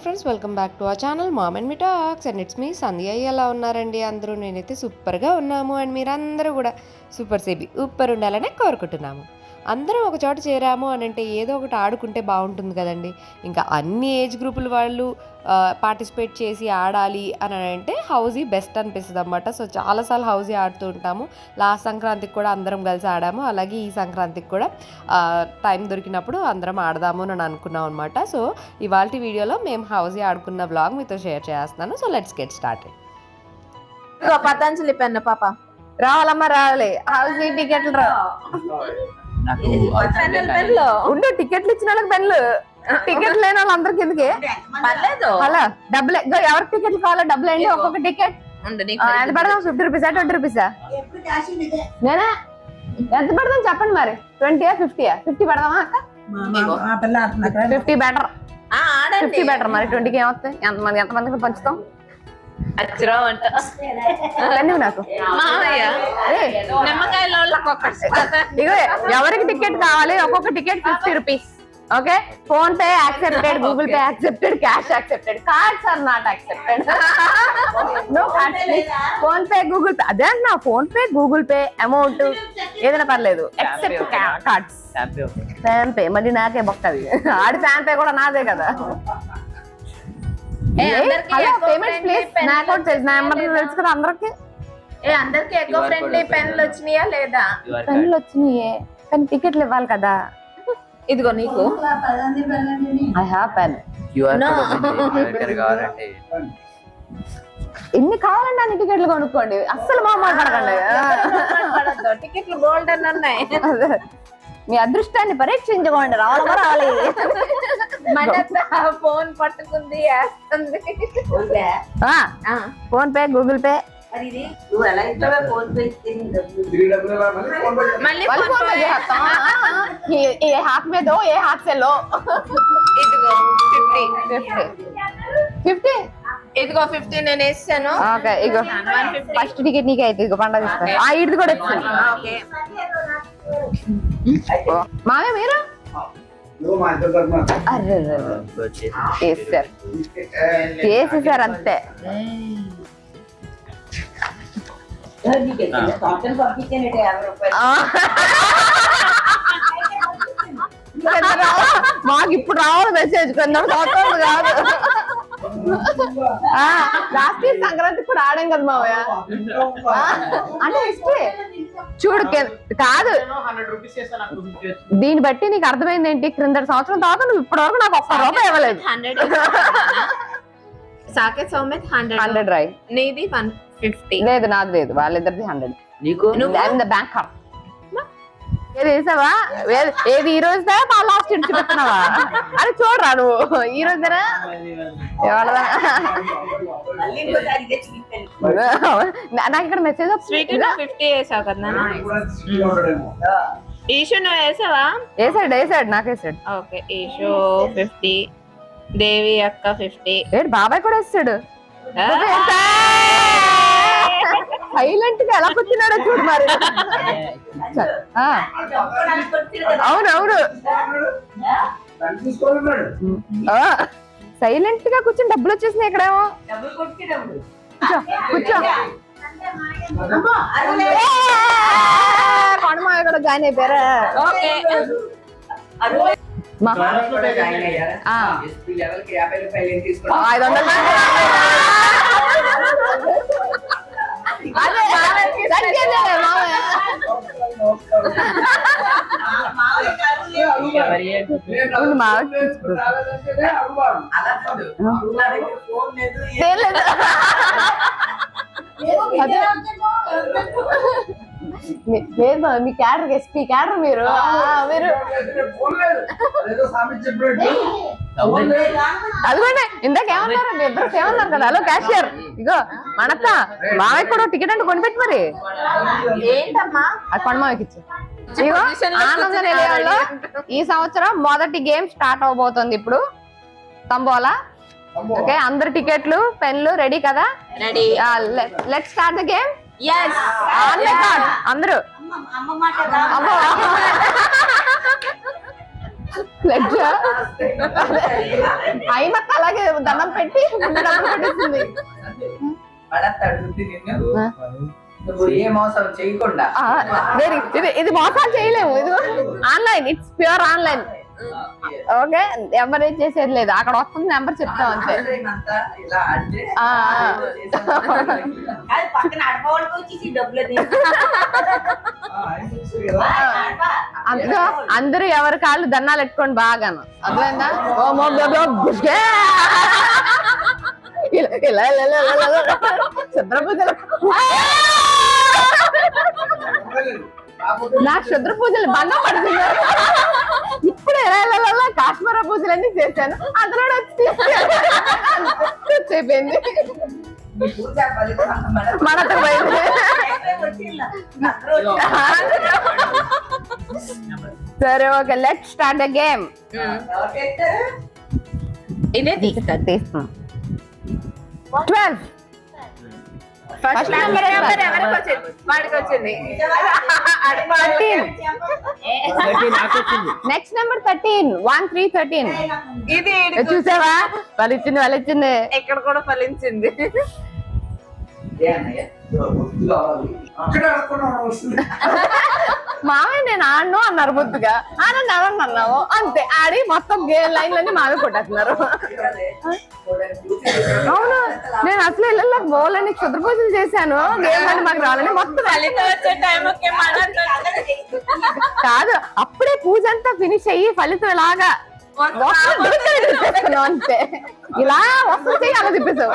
Morning friends welcome back to ఆ channel mom and me talks and it's me Sandhya ఎలా ఉన్నారండి అందరూ? నేనైతే సూపర్గా ఉన్నాము. అండ్ మీరందరూ కూడా సూపర్ సేబీ ఉప్పర్ ఉండాలనే కోరుకుంటున్నాము. అందరం ఒక చోట చేరాము అని అంటే ఏదో ఒకటి ఆడుకుంటే బాగుంటుంది కదండి. ఇంకా అన్ని ఏజ్ గ్రూపుల వాళ్ళు పార్టిసిపేట్ చేసి ఆడాలి అని అంటే హౌజీ బెస్ట్ అనిపిస్తుంది అనమాట సో చాలాసార్లు హౌజీ ఆడుతూ ఉంటాము. లాస్ట్ సంక్రాంతికి కూడా అందరం కలిసి ఆడాము. అలాగే ఈ సంక్రాంతికి కూడా టైం దొరికినప్పుడు అందరం ఆడదాము అని అనుకున్నాం అనమాట సో ఇవాళ వీడియోలో మేము హౌజీ ఆడుకున్న బ్లాగ్ మీతో షేర్ చేస్తున్నాను. So let's get start Patanjali pen పాప. రావాలమ్మా రావాలి. హౌజీ టికెట్లు రా. నాకు ఉండు టికెట్లు ఇచ్చిన వాళ్ళకి పెన్లు టికెట్ లేని వాళ్ళందరికి ఎందుకే? అలా డబ్బులు ఇగో ఎవరికి టికెట్లు కావాలో డబ్బులు అండి ఒక్కొక్క టికెట్. ఎంత పెడదాం? ఫిఫ్టీ రూపీసా ట్వంటీ రూపీసా? నేనే? ఎంత పెడదాం చెప్పండి మరి. ట్వంటీయా ఫిఫ్టీయా? ఫిఫ్టీ పెడదామా అక్క? Fifty better. ఫిఫ్టీ బెటర్ మరి. ట్వంటీకి ఏమొస్తాయి? ఎంతమంది ఎంతమందికి పంచుతాం? అచ్చరా అంట. పెన్ను నాకు. మామయ్య ఏ, నిమ్మకాయల వాళ్ళకి ఒక్కటి ఇగో ఎవరికి టికెట్ కావాలి ఒక్కొక్క ticket fifty rupees okay? PhonePe accepted Google Pay accepted cash accepted cards are not accepted. No cards. PhonePe Google Pay. అదే అన్న phone pay Google pay amount ఏదైనా పర్లేదు. ఎక్సెప్ట్ కార్డ్స్ ఫ్యాన్ పే మళ్ళీ నాకే బొక్కది ఆడి ఫ్యాన్ పే కూడా నాదే కదా. Hello ఎక్కువ పేమెంట్స్ friendly ప్లీజ్ pen నాకు కూడా తెలుసు. నా నెంబర్ లేదా? తెలుసు కదా అందరికి? ఏ అందరికి ఫ్రెండ్లీ పెన్లు వచ్చినాయా లేదా? పెన్నులు వచ్చినాయి కానీ టికెట్లు ఇవ్వాలి కదా. ఇదిగో నీకు. ఐ హావ్ పెన్ కావాలంటే. ఎన్ని కావాలండి అన్ని టికెట్లు కొనుక్కోండి. అస్సలు మా మాట్లాడకండి టికెట్లు గోల్డెన్ ఉన్నాయి. అదే. మీ అదృష్టాన్ని పరీక్షించుకోండి. రావాలా రావాలి ఫోన్ పట్టుకుంది ఫోన్ పే గూగుల్ పే. ఏ- హాత్ మీద దో ఏ హాత్ से लो ఇదిగో ఫిఫ్టీ ఇదిగో ఫిఫ్టీ నేను వేసాను ఓకే ఇగో ఫస్ట్ టికెట్ నీకే అయితే ఇగో పండగ ఇస్తాను ఆ ఇది కూడా వచ్చింది ఓకే. మామే మీరు? వేసారు వేసేసారు అంతే. మాకు ఇప్పుడు రావాలి మెసేజ్ కొందరు సంవత్సరాలు కాదు. లాస్ట్ ఇయర్ సంక్రాంతి కూడా ఆడాం కదా మావయ్య. అంటే హిస్టరీ చూడు కింద- కాదు దీన్ని బట్టి నీకు అర్థమైంది ఏంటి క్రింద సంవత్సరం తర్వాత నువ్వు ఇప్పటి వరకు నాకు ఒక్క రూపాయి ఇవ్వలేదు. Hundred Saket Soumith hundred hundred రై నీది వన్ ఫిఫ్టీ లేదు నాది లేదు. వాళ్ళిద్దరిది హండ్రెడ్ నీకు? నువ్వు? బ్యాంక్ ఏది వేసావా? ఏది ఈ రోజుదా? మా లాస్ట్ ఇడిచి పెట్టినావా? అని చూడరా నువ్వు. ఈ రోజునా? నాకు ఇక్కడ మెసేజ్ స్వీట్ ఫిఫ్టీ వేసావు కదా ఈషు నువ్వు వేసావా? వేసాడు వేసాడు నాకు వేసాడు. ఓకే ఈషు ఫిఫ్టీ దేవి అక్క ఫిఫ్టీ ఏడు బాబాయ్ కూడా వేసాడు సైలెంట్గా ఎలా కూర్చున్నాడో చూడు మరి. ఆ, అవును అవును సైలెంట్గా కూర్చొని డబ్బులు వచ్చేసినాయి ఇక్కడేమో. కూర్చో, కొడమాయ కూడా జాయిన్ అయిపోయారా. ఐదు వందలు లేదు. మీ- లేదు. మామ, మీ క్యాడర్ ఎస్పీ క్యాడర్ మీరు. మీరు. అదిగోండి ఇందాక ఏమన్నారు ఇద్దరు ఏమన్నారు కదా? హలో క్యాషియర్ ఇగో మనత్త మామయ్య కూడా టికెట్ అంటే కొనిపెట్టి మరి. ఏంటమ్మా? అది కొండమామకి ఇచ్చు. ఇగో ఆనంద నిలయంలో ఈ సంవత్సరం మొదటి గేమ్ స్టార్ట్ అవబోతుంది ఇప్పుడు. తంబోలా. ఓకే అందరు టికెట్లు పెన్లు రెడీ కదా? Ready. Let start the game అందరూ. అమ్మో ప్లెడ్జ్ అయి మొత్తం అలాగే దండం పెట్టి very. ఇది ఇది మోసాలు చేయలేము. ఇది online it's pure online. Okay ఎవరు ఏం చేసేది లేదు అక్కడ వస్తుంది నెంబర్ చెప్తాం అంతే. అందులో అందరూ ఎవరి కాళ్ళు దండాలు పెట్టుకోండి బాగాను. అర్థమైందా? ఓ మో. ఇలా నా క్షుద్ర పూజలు బండ పడుతుంది. ఇప్పుడు ఎలా కాశ్మీర పూజలన్నీ చేశాను. అందులో వచ్చి అయిపోయింది పూజ ఫలితం అంత మన మనతో సరే okay let start the game? ఇదే తీస్తాం ట్వెల్వ్ ఫస్ట్ నెంబర్ ఎవరు? ఎవరికి వచ్చింది వాడికి వచ్చింది next number thirteen one three thirteen ఇది చూసావా? వాళ్ళు ఇచ్చింది ఇక్కడ కూడా ఫలించింది. ఏ మామయ్య నేను ఆడను అన్నారు ముద్దుగా. ఆనండి ఆడండి అన్నావు. అంతే. ఆడి మొత్తం గేమ్ లైన్లన్నీ మావి కొట్టేస్తున్నారు. అవును? నేను అసలు ఇళ్ళలో బోలని క్షుద్ర పూజలు చేశాను. గేమ్ అని మాకు రావాలని మొత్తం కాదు అప్పుడే పూజ అంతా ఫినిష్ అయ్యి ఫలితం ఇలాగా వస్తుంది, దొరికింది అంతే ఇలా వస్తుంది అలా తిప్పేసావు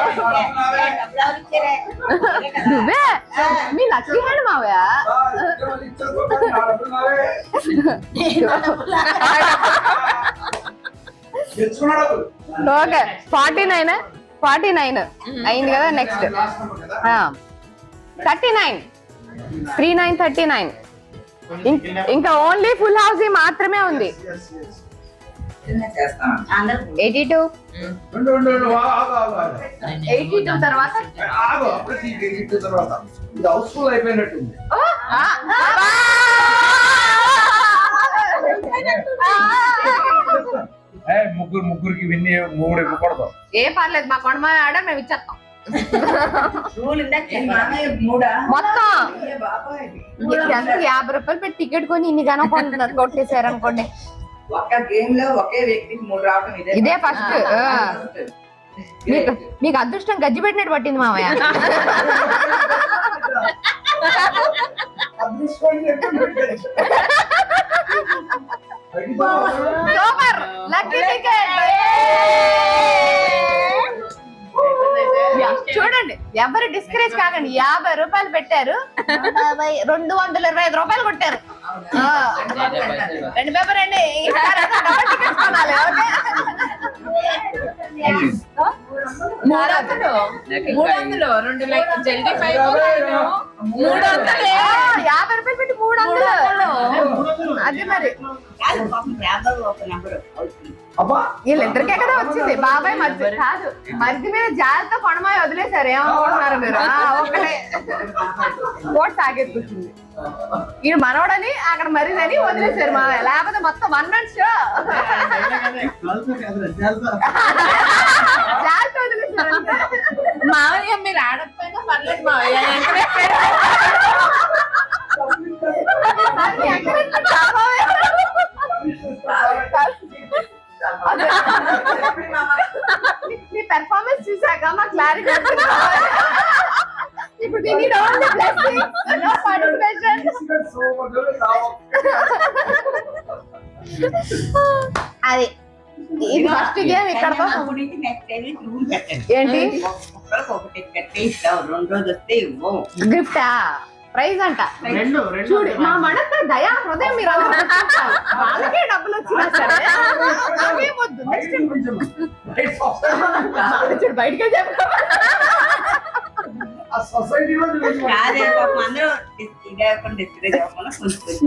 నువ్వే మీ లక్కీ హ్యాండ్ మావయ్య okay forty nine forty nine అయింది కదా next thirty nine three nine thirty nine ఇంకా ఓన్లీ ఫుల్ హౌస్ మాత్రమే ఉంది. Eighty two? ఎయిటీ టూ తర్వాత? ఇది హౌస్ఫుల్ అయిపోయినట్టుంది ఏ ముగ్గురు ముగ్గురికి విన్ని మూడు ఇవ్వకూడదు. ఏ పర్లేదు మా కొండ ఆడ మేము ఇచ్చేస్తాం. మూడా? మొత్తం. యాభై రూపాయలు పెట్టి టికెట్ కొని ఇన్ని గానో కొంటున్నారు కొట్టేశారు అనుకోండి. ఒక్క గేమ్లో ఒకే వ్యక్తికి మూడు రావడం ఇదే ఇదే ఫస్ట్ మీకు అదృష్టం గజ్జి పెట్టినట్టు పట్టింది మామయ్య సూపర్. లక్కీ టికెట్ చూడండి. ఎవరు డిస్కరేజ్ కాకండి. యాభై రూపాయలు పెట్టారు. రెండు వందల ఇరవై ఐదు రూపాయలు కొట్టారు. రెండు పేపర్ అండి ఈసారి డబల్ టికెట్స్ కొనాలి, ఓకే? మూడు వందలు మూడు వందలు రెండు లైక్ జల్దీ ఫైవ్ మూడు వందలు ఆ, యాభై రూపాయలు పెట్టి మూడు వందలు అది మరి. వీళ్ళిద్దరికే కదా వచ్చింది. బాబాయ్ మధ్య కాదు. మధ్య మీద జాగ్రత్త కొనమాయి వదిలేశారు. ఏమనుకుంటున్నారు మీరు? ఒకటే. ఈయన మనవడని అక్కడ మరిదని వదిలేశారు మా లేకపోతే మొత్తం వన్ మంత్ షో జాగ్రత్త వదిలేశారు. మావయ్య మీరు ఆడకపోయినా పర్లేదు మావయ్య. నీ పెర్ఫార్మెన్స్ చూసాక మా క్లారిటీ ఇప్పుడు దీని ఓన్లీ బ్లెస్సింగ్స్ నో పార్టిసిపేషన్ అది ఇది ఫస్ట్ గేమ్ ఇక్కడతో ఏంటి? రెండు రోజు వస్తే గిఫ్టా ప్రైజ్ అంట. రెండు రెండు చూడు మా మడత దయా హృదయం మీరు. వాళ్ళకే డబ్బులు వచ్చినా సరే నాకేం వద్దు. నెక్స్ట్ చూడు బయటకే చెప్పు.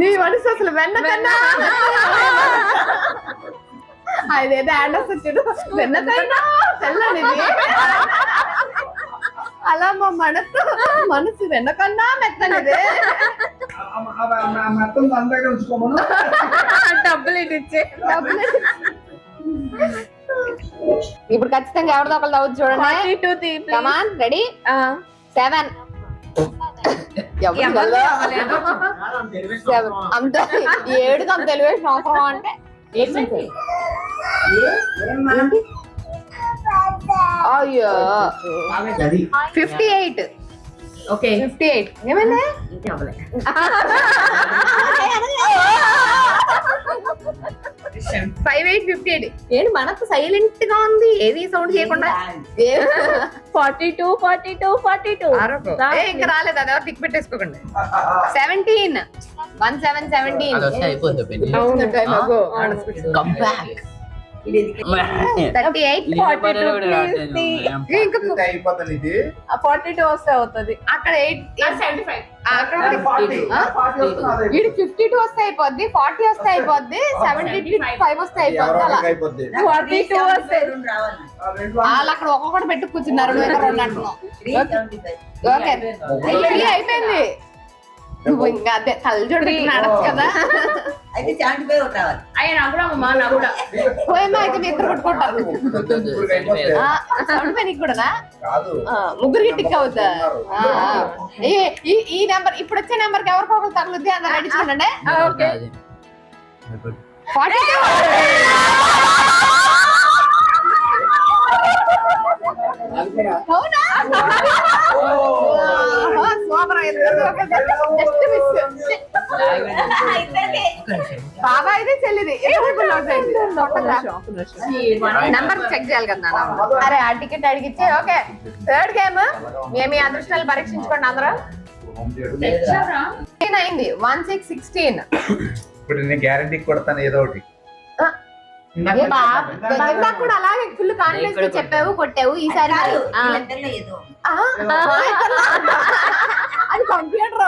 నీ మనసు అసలు వెన్న కన్నా. అదేదో యాడస్ వచ్చాడు వెన్నకైనా తెల్లనిది అలా మా మనసు మనసు వెన్నకన్నా మెత్తనిది. డబ్బులు ఇటు ఇచ్చే డబ్బులు ఇప్పుడు ఖచ్చితంగా ఎవరిదో ఒకళ్ళు అవుతుంది చూడండి. కమాన్ రెడీ సెవెన్ అంత అంత తెలివేసిన అవసరం అంటే? Fifty eight. Okay. Fifty eight. ఏమైంది? Five eight fifty eight. ఏంటి మనకు సైలెంట్గా ఉంది? ఏది సౌండ్ చేయకుండా? Forty two forty two forty two. ఇంకా రాలేదు అదే tick పెట్టేసుకోకండి. Seventeen. One seven seventeen. Forty two వస్తే అవుతుంది. అక్కడ ఎయిట్ ఫిఫ్టీ టూ వస్తే అయిపోద్ది ఫార్టీ వస్తే అయిపోద్ది సెవెంటీ ఫైవ్ వస్తే అయిపోద్ది ఫార్టీ టూ వస్తే వాళ్ళు అక్కడ ఒక్కొక్కటి పెట్టి కూర్చున్నారు ఓకే అయిపోయింది. నువ్వు ఇంకా అదే కళ్ళు చూడకుండా అడచ్చు కదా. అయితే సెవెంటీ ఫైవ్ రావాలి. అయ్యా నాకు కూడా అమ్మా నాకు కూడా. పోయేమో అయితే మీ ఇద్దరు కొట్టుకుంటారు. ముగ్గురికి టిక్ అవుతా. ఈ- నెంబర్ ఇప్పుడు వచ్చే నెంబర్కి ఎవరికో ఒకరు తగులుద్ది అందరు ఫార్టీ అవునా? సూపర్ జస్ట్ మిస్ బాబా ఇది చెల్లిది. నంబర్ చెక్ చేయాలి కదా నాన్న. అరే ఆ టికెట్ అడిగిచ్చి ఓకే. థర్డ్ గేమ్ మేము అదృష్టాలు పరీక్షించుకోండి అందరూ. అయింది. వన్ సిక్స్ సిక్స్టీన్ ఇప్పుడు నేను గ్యారంటీ కొడతాను ఏదో ఒకటి. ఇందాక కూడా అలాగే ఫుల్ కాన్ఫిడెన్స్తో చెప్పావు కొట్టావు. ఈసారి. అది కంప్యూటర్.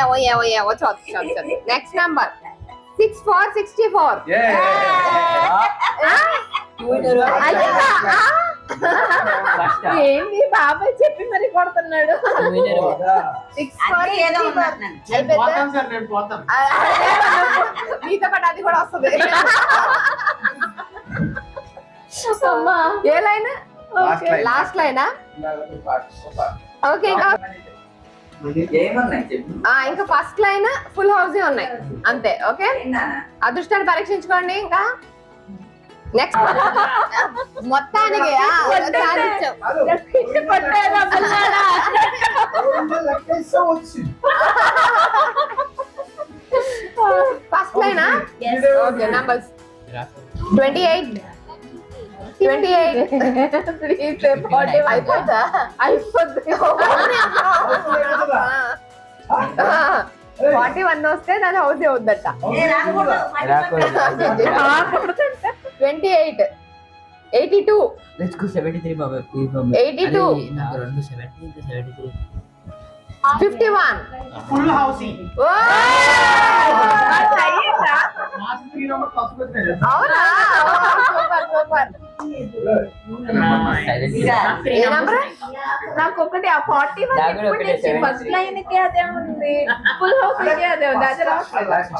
ఏవో ఏవో ఏవో చదువు చదువు చదువు. Next number six four sixty four ఏంటి బాబాయ్ చెప్పి మరి కొడుతున్నాడు? మీతో పాటు అది కూడా వస్తుంది. ఏ లైన్? లాస్ట్ లైనా ఓకే ఇంకా ఫస్ట్ లైన్ ఫుల్ హౌస్ ఉన్నాయి. అంతే ఓకే? అదృష్టాన్ని పరీక్షించుకోండి ఇంకా? నెక్స్ట్ మొత్తానికి ఆ, సాధించాం. కొట్టేదా పిల్లాడా? First లైనా okay numbers twenty eight twenty eight అయిపోతా అయిపోద్ది ఫార్టీ వన్ వస్తే దాని హౌస్ అవుద్దట ఏ రాకూడదు twenty eight eighty two let's go 73 బాబా ప్లీజ్ బాబా 82. అరే, నాకు రెండు 70 ఇంకా 73 ఫిఫ్టీ వన్ ఫుల్ హౌసింగ్ అవునా? Super super. సైలెంట్ ఏ నంబర్ నాకు ఒకటి ఆ ఫార్టీ వన్. ఫస్ట్ లైన్కి అదే ఉంది. ఫుల్ హౌస్కి అదే ఉంది. అదే రావట్లేదు.